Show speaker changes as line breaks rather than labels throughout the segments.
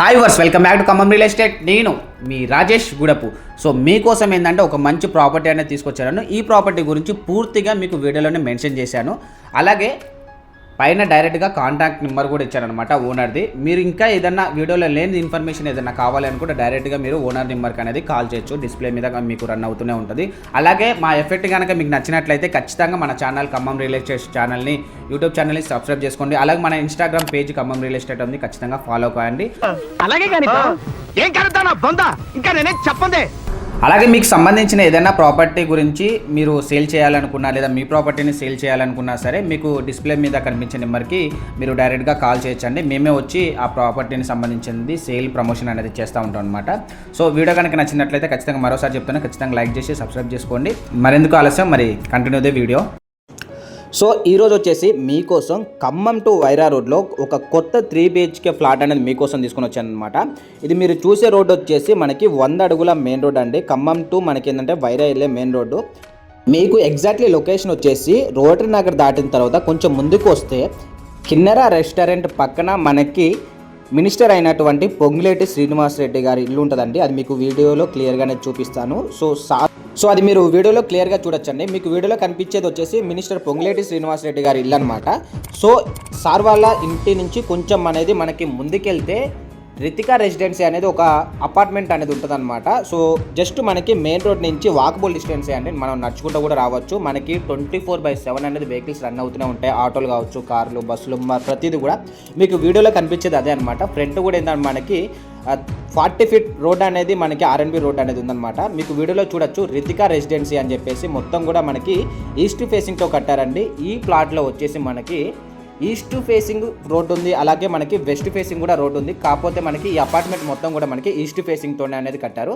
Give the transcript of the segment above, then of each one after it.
Hi verse welcome back to Khammam real estate నేను మీ Rajesh Gudapu. So మీకోసం ఏంటంటే ఒక మంచి ప్రాపర్టీ అనేది తీసుకొచ్చాను ఈ ప్రాపర్టీ గురించి పూర్తిగా మీకు వీడియోలోనే మెన్షన్ చేశాను. అలాగే పైన డైరెక్ట్గా కాంటాక్ట్ నెంబర్ కూడా ఇచ్చారనమాట ఓనర్ది. మీరు ఇంకా ఏదన్నా వీడియోలో లేని ఇన్ఫర్మేషన్ ఏదైనా కావాలి అనుకుంటే డైరెక్ట్గా మీరు ఓనర్ నెంబర్కి అనేది కాల్ చేయొచ్చు. డిస్ప్లే మీద మీకు రన్ అవుతూనే ఉంటుంది. అలాగే మా ఎఫెక్ట్ కనుక మీకు నచ్చినట్లయితే ఖచ్చితంగా మన ఛానల్ ఖమ్మం రియల్ ఎస్టేట్ ఛానల్ని యూట్యూబ్ ఛానల్ని సబ్స్క్రైబ్ చేసుకోండి. అలాగే మన Instagram page Khammam real estate ఉంది. ఖచ్చితంగా ఫాలో కాయండి
అలాగే కానీ ఏం కలుగుతా బొందా? ఇంకా నేనే చెప్పండి
అలాగే మీకు సంబంధించిన ఏదైనా ప్రాపర్టీ గురించి మీరు సేల్ చేయాలనుకున్నా లేదా మీ ప్రాపర్టీని సేల్ చేయాలనుకున్నా సరే మీకు డిస్ప్లే మీద కనిపించే నెంబర్కి మీరు డైరెక్ట్గా కాల్ చేయొచ్చండి. మేమే వచ్చి ఆ ప్రాపర్టీని సంబంధించింది సేల్ ప్రమోషన్ అనేది చేస్తూ ఉంటాం అనమాట సో వీడియో కనుక నచ్చినట్లయితే ఖచ్చితంగా మరోసారి చెప్తాను ఖచ్చితంగా లైక్ చేసి సబ్స్క్రైబ్ చేసుకోండి. మరెందుకు ఆలస్యం? మరి కంటిన్యూ దే వీడియో. సో ఈరోజు వచ్చేసి మీకోసం ఖమ్మం టు వైరా రోడ్లో ఒక కొత్త త్రీ బిహెచ్కే ఫ్లాట్ అనేది మీకోసం తీసుకొని వచ్చాను అనమాట ఇది మీరు చూసే రోడ్ వచ్చేసి మనకి వంద అడుగుల మెయిన్ రోడ్ అండి. ఖమ్మం టు మనకి ఏంటంటే వైరా వెళ్ళే మెయిన్ రోడ్డు. మీకు ఎగ్జాక్ట్లీ లొకేషన్ వచ్చేసి రోటరీ నగర్ దాటిన తర్వాత కొంచెం ముందుకు వస్తే కిన్నెరా రెస్టారెంట్ పక్కన మనకి మినిస్టర్ అయినటువంటి పొంగులేటి శ్రీనివాస్ రెడ్డి గారి ఇల్లు ఉంటుందండి. అది మీకు వీడియోలో క్లియర్గానే చూపిస్తాను. సో సా సో అది మీరు వీడియోలో క్లియర్గా చూడొచ్చండి. మీకు వీడియోలో కనిపించేది వచ్చేసి మినిస్టర్ పొంగులేటి శ్రీనివాస్ రెడ్డి గారి ఇల్లు అనమాట సో సార్ వాళ్ళ ఇంటి నుంచి కొంచెం అనేది మనకి ముందుకెళ్తే రితికా రెసిడెన్సీ అనేది ఒక అపార్ట్మెంట్ అనేది ఉంటుందన్నమాట. సో జస్ట్ మనకి మెయిన్ రోడ్ నుంచి వాకబుల్ డిస్టెన్సే అండి. మనం నడుచుకుంటూ కూడా రావచ్చు. మనకి ట్వంటీ ఫోర్ బై సెవెన్ అనేది వెహికల్స్ రన్ అవుతూనే ఉంటాయి. ఆటోలు కావచ్చు కార్లు బస్సులు ప్రతిదీ కూడా. మీకు వీడియోలో కనిపించేది అదే అనమాట ఫ్రంట్ కూడా ఏంటంటే మనకి ఫార్టీ ఫీట్ రోడ్ అనేది మనకి ఆర్ఎన్బి రోడ్ అనేది ఉందన్నమాట. మీకు వీడియోలో చూడొచ్చు రితికా రెసిడెన్సీ అని చెప్పేసి మొత్తం కూడా మనకి ఈస్ట్ ఫేసింగ్తో కట్టారండి. ఈ ప్లాట్లో వచ్చేసి మనకి ఈస్ట్ ఫేసింగ్ రోడ్ ఉంది అలాగే మనకి వెస్ట్ ఫేసింగ్ కూడా రోడ్ ఉంది. కాకపోతే మనకి ఈ అపార్ట్మెంట్ మొత్తం కూడా మనకి ఈస్ట్ ఫేసింగ్తోనే అనేది కట్టారు.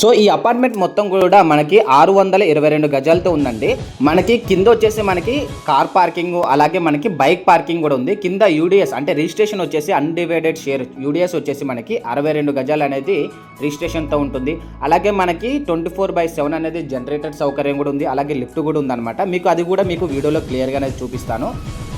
సో ఈ అపార్ట్మెంట్ మొత్తం కూడా మనకి ఆరు వందల ఇరవై రెండు గజాలతో ఉందండి. మనకి కింద వచ్చేసి మనకి కార్ పార్కింగ్ అలాగే మనకి బైక్ పార్కింగ్ కూడా ఉంది. కింద యూడిఎస్ అంటే రిజిస్ట్రేషన్ వచ్చేసి అన్డివైడెడ్ షేర్ యూడిఎస్ వచ్చేసి మనకి అరవై రెండు గజాలు అనేది రిజిస్ట్రేషన్తో ఉంటుంది. అలాగే మనకి ట్వంటీ ఫోర్ బై సెవెన్ అనేది జనరేటర్ సౌకర్యం కూడా ఉంది. అలాగే లిఫ్ట్ కూడా ఉందన్నమాట. మీకు అది కూడా మీకు వీడియోలో క్లియర్గా అనేది చూపిస్తాను.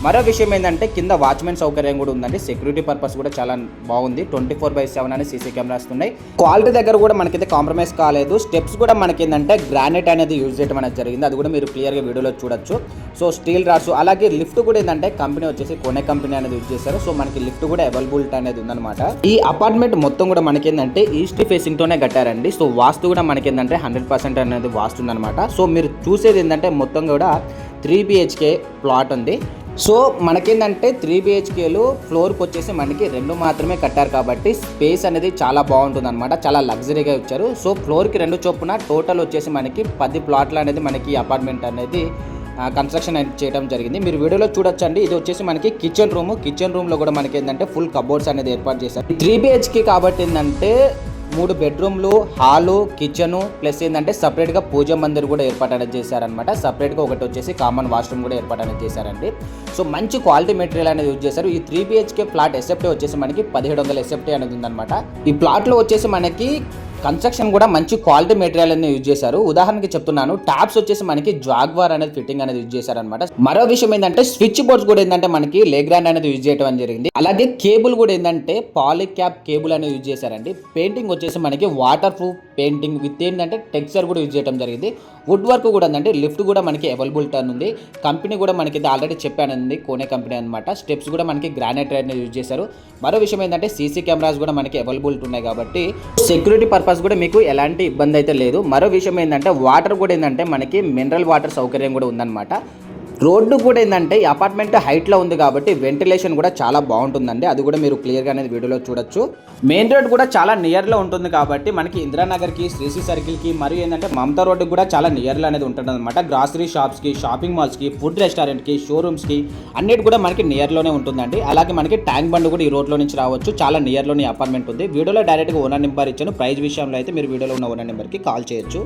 మరో విషయం ఏంటంటే కింద వాచ్మెన్ సౌకర్యం కూడా ఉందండి. సెక్యూరిటీ పర్పస్ కూడా చాలా బాగుంది. ట్వంటీ ఫోర్ బై సెవెన్ అని సీసీ కెమెరాస్ ఉన్నాయి. క్వాలిటీ దగ్గర కూడా మనకైతే కాంప్రమైజ్ కాలేదు. స్టెప్స్ కూడా మనకి ఏంటంటే గ్రానైట్ అనేది యూజ్ చేయడం అనేది జరిగింది. అది కూడా మీరు క్లియర్గా వీడియోలో చూడొచ్చు. సో స్టీల్ రాడ్స్ అలాగే లిఫ్ట్ కూడా ఏంటంటే కంపెనీ వచ్చేసి కొనే కంపెనీ అనేది యూజ్ చేశారు. సో మనకి లిఫ్ట్ కూడా అవైలబిలిటీ అనేది ఉందన్నమాట. ఈ అపార్ట్మెంట్ మొత్తం కూడా మనకి ఏంటంటే ఈస్ట్ ఫేసింగ్ తోనే కట్టారండి. సో వాస్తు కూడా మనకి ఏంటంటే హండ్రెడ్ పర్సెంట్ అనేది వాస్తు ఉందన్నమాట. సో మీరు చూసేది ఏంటంటే మొత్తం కూడా త్రీ బిహెచ్కే ప్లాట్ ఉంది. సో మనకేంటంటే త్రీ బిహెచ్కేలు ఫ్లోర్కి వచ్చేసి మనకి రెండు మాత్రమే కట్టారు కాబట్టి స్పేస్ అనేది చాలా బాగుంటుంది అనమాట చాలా లగ్జరీగా ఇచ్చారు. సో ఫ్లోర్కి రెండు చొప్పున టోటల్ వచ్చేసి మనకి పది ప్లాట్లు అనేది మనకి అపార్ట్మెంట్ అనేది కన్స్ట్రక్షన్ చేయడం జరిగింది. మీరు వీడియోలో చూడొచ్చండి. ఇది వచ్చేసి మనకి కిచెన్ రూమ్. కిచెన్ రూమ్లో కూడా మనకి ఏంటంటే ఫుల్ కబోర్డ్స్ అనేది ఏర్పాటు చేశారు. త్రీ బిహెచ్కే కాబట్టి ఏంటంటే మూడు బెడ్రూమ్లు హాలు కిచెను ప్లస్ ఏంటంటే సపరేట్గా పూజ మందిర్ కూడా ఏర్పాటు అనేది చేశారనమాట సపరేట్గా ఒకటి వచ్చేసి కామన్ వాష్రూమ్ కూడా ఏర్పాటు అనేది చేశారండి. సో మంచి క్వాలిటీ మెటీరియల్ అనేది యూజ్ చేశారు. ఈ త్రీ బిహెచ్కే ప్లాట్ ఎస్ఎఫ్టీ వచ్చేసి మనకి పదిహేడు వందల ఎస్ఎఫ్టీ అనేది ఉందన్నమాట. ఈ ప్లాట్లో వచ్చేసి మనకి కన్స్ట్రక్షన్ కూడా మంచి క్వాలిటీ మెటీరియల్ అనేది యూజ్ చేశారు. ఉదాహరణకి చెప్తున్నాను టాప్స్ వచ్చేసి మనకి జాగ్వార్ అనేది ఫిట్టింగ్ అనేది యూజ్ చేశారనమాట మరో విషయం ఏంటంటే స్విచ్ బోర్డ్స్ కూడా ఏంటంటే మనకి లేగ్రాండ్ అనేది యూజ్ చేయడం జరిగింది. అలాగే కేబుల్ కూడా ఏంటంటే పాలిక్యాప్ కేబుల్ అనేది యూజ్ చేశారండి. పెయింటింగ్ వచ్చేసి మనకి వాటర్ ప్రూఫ్ పెయింటింగ్ విత్ ఏంటంటే టెక్స్చర్ కూడా యూజ్ చేయడం జరిగింది. వుడ్ వర్క్ కూడా ఉందంటే లిఫ్ట్ కూడా మనకి అవైలబిలిటీ అని ఉంది. కంపెనీ కూడా మనకి ఆల్రెడీ చెప్పానండి కోనే కంపెనీ అనమాట స్టెప్స్ కూడా మనకి గ్రానైట్ అనేది యూజ్ చేశారు. మరో విషయం ఏంటంటే సీసీ కెమెరాస్ కూడా మనకి అవైలబిలిటీ ఉన్నాయి కాబట్టి సెక్యూరిటీ పర్పస్ కూడా మీకు ఎలాంటి ఇబ్బంది అయితే లేదు. మరో విషయం ఏంటంటే వాటర్ కూడా ఏంటంటే మనకి మినరల్ వాటర్ సౌకర్యం కూడా ఉందన్నమాట. రోడ్డు కూడా ఏంటంటే అపార్ట్మెంట్ హైట్లో ఉంది కాబట్టి వెంటిలేషన్ కూడా చాలా బాగుంటుందండి. అది కూడా మీరు క్లియర్గా అనేది వీడియోలో చూడొచ్చు. మెయిన్ రోడ్ కూడా చాలా నియర్లో ఉంటుంది కాబట్టి మనకి ఇందిరానగర్కి శ్రీశ్రీ సర్కిల్కి మరియు ఏంటంటే మమతా రోడ్డు కూడా చాలా నియర్లో అనేది ఉంటుంది అనమాట గ్రాసరీ షాప్స్కి షాపింగ్ మాల్స్కి ఫుడ్ రెస్టారెంట్కి షోరూమ్స్కి అన్నిటి కూడా మనకి నియర్లోనే ఉంటుందండి. అలాగే మనకి ట్యాంక్ బండ్ కూడా ఈ రోడ్లో నుంచి రావచ్చు. చాలా నియర్లోని అపార్ట్మెంట్ ఉంది. వీడియోలో డైరెక్ట్గా ఓనర్ నెంబర్ ఇచ్చాను. ప్రైజ్ విషయంలో అయితే మీరు వీడియోలో ఉన్న ఓనర్ నెంబర్కి కాల్ చేయొచ్చు.